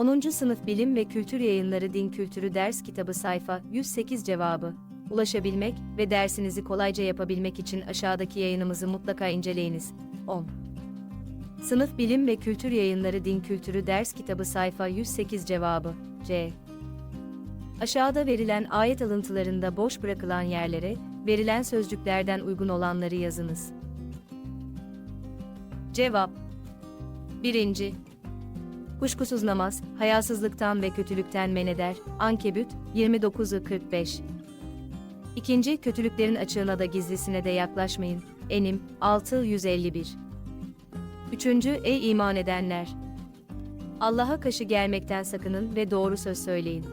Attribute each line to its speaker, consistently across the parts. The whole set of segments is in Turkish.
Speaker 1: 10. Sınıf Bilim ve Kültür Yayınları Din Kültürü Ders Kitabı sayfa 108 cevabı. Ulaşabilmek ve dersinizi kolayca yapabilmek için aşağıdaki yayınımızı mutlaka inceleyiniz. 10. Sınıf Bilim ve Kültür Yayınları Din Kültürü Ders Kitabı sayfa 108 cevabı. C. Aşağıda verilen ayet alıntılarında boş bırakılan yerlere, verilen sözcüklerden uygun olanları yazınız. Cevap 1. Kuşkusuz namaz, hayasızlıktan ve kötülükten men eder. Ankebüt 29'u 45. İkinci, kötülüklerin açığına da gizlisine de yaklaşmayın. Enim 651. Üçüncü, ey iman edenler! Allah'a kaşı gelmekten sakının ve doğru söz söyleyin.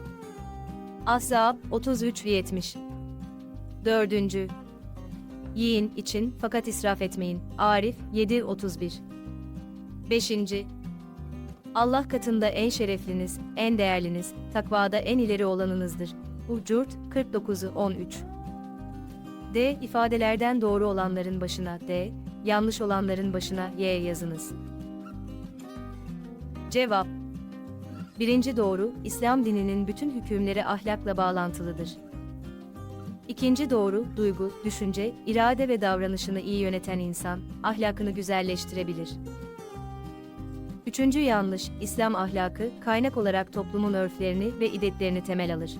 Speaker 1: Ahzab 33 ve 70. Dördüncü, yiyin, için fakat israf etmeyin. Arif 7 31. Beşinci, Allah katında en şerefliniz, en değerliniz, takvada en ileri olanınızdır. Hucurt 49'u 13. D. ifadelerden doğru olanların başına D, yanlış olanların başına Y yazınız. Cevap Birinci doğru, İslam dininin bütün hükümleri ahlakla bağlantılıdır. İkinci doğru, duygu, düşünce, irade ve davranışını iyi yöneten insan, ahlakını güzelleştirebilir. Üçüncü yanlış, İslam ahlakı, kaynak olarak toplumun örflerini ve idetlerini temel alır.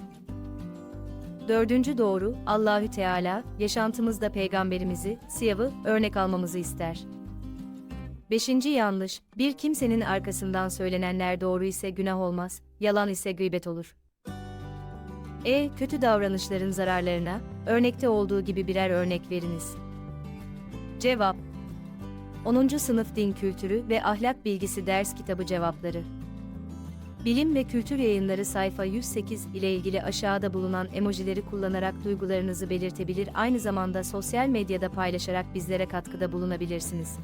Speaker 1: Dördüncü doğru, Allahü Teala, yaşantımızda peygamberimizi, siyavı, örnek almamızı ister. Beşinci yanlış, bir kimsenin arkasından söylenenler doğru ise günah olmaz, yalan ise gıybet olur. E. Kötü davranışların zararlarına, örnekte olduğu gibi birer örnek veriniz. Cevap 10. Sınıf Din Kültürü ve Ahlak Bilgisi Ders Kitabı Cevapları Bilim ve Kültür Yayınları sayfa 108 ile ilgili aşağıda bulunan emojileri kullanarak duygularınızı belirtebilir aynı zamanda sosyal medyada paylaşarak bizlere katkıda bulunabilirsiniz.